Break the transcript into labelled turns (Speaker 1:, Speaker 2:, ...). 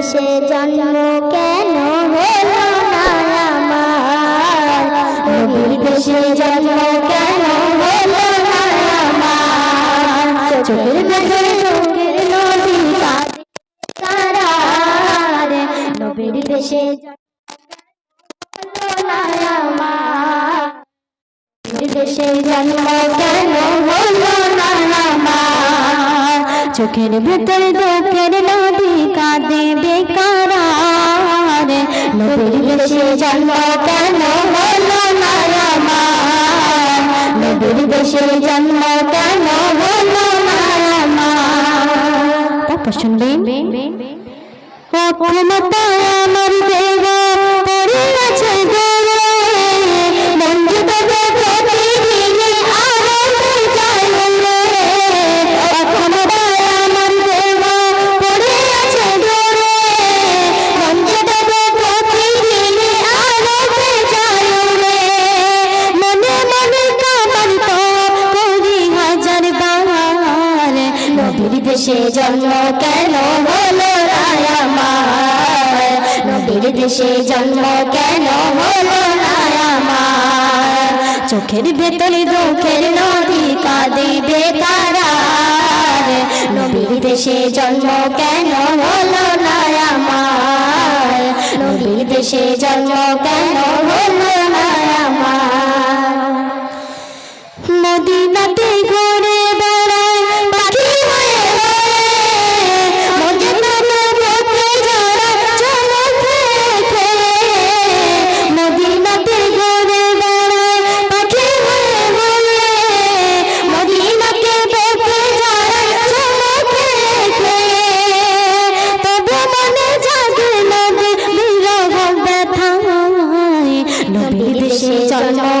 Speaker 1: দেশে জন্ম কেন হলো না দেশে জন্ম কেন হল না চোখের ভেতরে দেশে জন্ম কেন না চোখের ভেতরে দুঃখের কাঁদে বেকার। নবীর দেশে জন্ম কেন হলো না আমার নবীর দেশে জন্ম কেন হলো না আমার তারপর শুনবেন দেশে জন্ম কেন নবীর দেশে জন্ম কেন হলো চোখের ভেতরে দুঃখের নদী কাঁদে বেকারার নবীর দেশে জন্ম কেন হলো না আমার নবীর দেশে জন্ম কেন হলো মদিনাতে ঘুরে